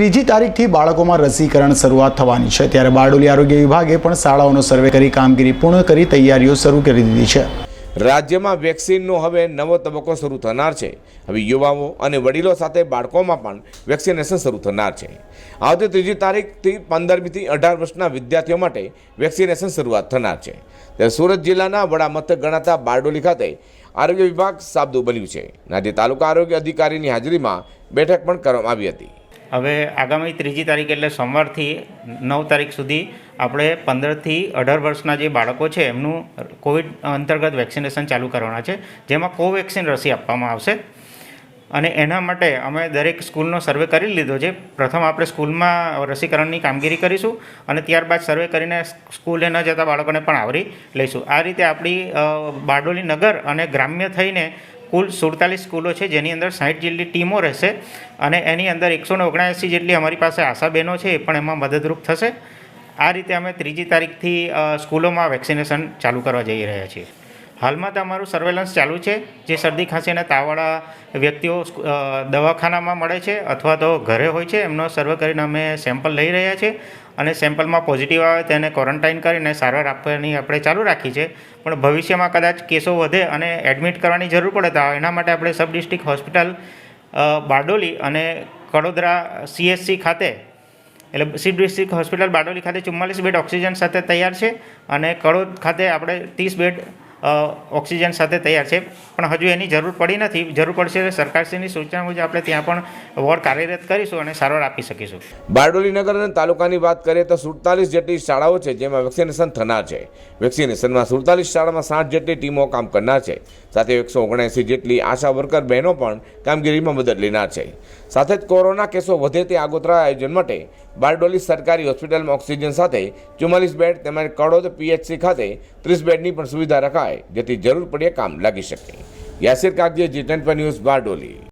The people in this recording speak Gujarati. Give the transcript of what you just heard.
ત્રીજી તારીખથી બાળકોમાં રસીકરણ શરૂઆત થવાની છે. ત્યારે બારડોલી આરોગ્ય વિભાગે પણ શાળાઓનો સર્વે કરી કામગીરી પૂર્ણ કરી તૈયારીઓ શરૂ કરી દીધી છે. રાજ્યમાં વેક્સિનનો હવે નવો તબક્કો શરૂ થનાર છે. હવે યુવાઓ અને વડીલો સાથે બાળકોમાં પણ વેક્સિનેશન શરૂ થનાર છે. આવતી ત્રીજી તારીખથી પંદરમીથી અઢાર વર્ષના વિદ્યાર્થીઓ માટે વેક્સિનેશન શરૂઆત થનાર છે. ત્યારે સુરત જિલ્લાના વડા મથક ગણાતા બારડોલી ખાતે આરોગ્ય વિભાગ સાબદું બન્યું છે. આજે તાલુકા આરોગ્ય અધિકારીની હાજરીમાં બેઠક પણ કરવામાં આવી હતી. હવે આગામી ત્રીજી તારીખ એટલે સોમવારથી નવ તારીખ સુધી આપણે પંદરથી અઢાર વર્ષના જે બાળકો છે, એમનું કોવિડ અંતર્ગત વેક્સિનેશન ચાલુ કરવાના છે, જેમાં કોવેક્સિન રસી આપવામાં આવશે. અને એના માટે અમે દરેક સ્કૂલનો સર્વે કરી લીધો છે. પ્રથમ આપણે સ્કૂલમાં રસીકરણની કામગીરી કરીશું અને ત્યારબાદ સર્વે કરીને સ્કૂલે ન જતા બાળકોને પણ આવરી લઈશું. આ રીતે આપણી બારડોલી નગર અને ગ્રામ્ય થઈને કુલ સુડતાલીસ સ્કૂલો છે, જેની અંદર સાઠ જેટલી ટીમો રહેશે અને એની અંદર એકસો ને ઓગણએંસી જેટલી અમારી પાસે આશા બહેનો છે, એ પણ એમાં મદદરૂપ થશે. આ રીતે અમે ત્રીજી તારીખથી સ્કૂલોમાં વેક્સિનેશન ચાલુ કરવા જઈ રહ્યા છીએ. હાલમાં તમારું સર્વેલન્સ ચાલુ છે, જે શરદી ખાંસી અને તાવવાળા વ્યક્તિઓ દવાખાનામાં મળે છે અથવા તો ઘરે હોય છે, એમનો સર્વે કરીને અમે સેમ્પલ લઈ રહ્યા છીએ અને સેમ્પલમાં પોઝિટિવ આવે તેને ક્વોરન્ટાઇન કરીને સારવાર આપવાની આપણે ચાલુ રાખી છે. પણ ભવિષ્યમાં કદાચ કેસો વધે અને એડમિટ કરવાની જરૂર પડે તો એના માટે આપણે સબ ડિસ્ટ્રિક્ટ હોસ્પિટલ બારડોલી અને કડોદરા સીએસસી ખાતે, એટલે સી ડિસ્ટ્રિક્ટ હોસ્પિટલ બારડોલી ખાતે ચુમ્માલીસ બેડ ઓક્સિજન સાથે તૈયાર છે અને કડોદ ખાતે આપણે ત્રીસ બેડ ઓક્સિજન સાથે તૈયાર છે. પણ હજુ એની જરૂર પડી નથી. જરૂર પડશે સરકારશ્રીની સૂચના મુજબ આપણે ત્યાં પણ વોર્ડ કાર્યરત કરીશું અને સારવાર આપી શકીશું. બારડોલી નગર અને તાલુકાની વાત કરીએ તો સુડતાલીસ જેટલી શાળાઓ છે જેમાં વેક્સિનેશન થનાર છે. વેક્સિનેશનમાં સુડતાલીસ શાળામાં સાઠ જેટલી ટીમો કામ કરનાર છે. સાથે એકસો ઓગણએંસી જેટલી આશા વર્કર બહેનો પણ કામગીરીમાં મદદ લેનાર છે. સાથે જ કોરોના કેસો વધે તે આગોતરા આયોજન માટે બારડોલી સરકારી હોસ્પિટલમાં ઓક્સિજન સાથે ચુમ્માલીસ બેડ, તેમજ કડોદ પીએચસી ખાતે ત્રીસ બેડની પણ સુવિધા રખાય. જેથી જરૂર પડે કામ લાગી શકે. Yasir Kagzi ji twenty news Bardoli.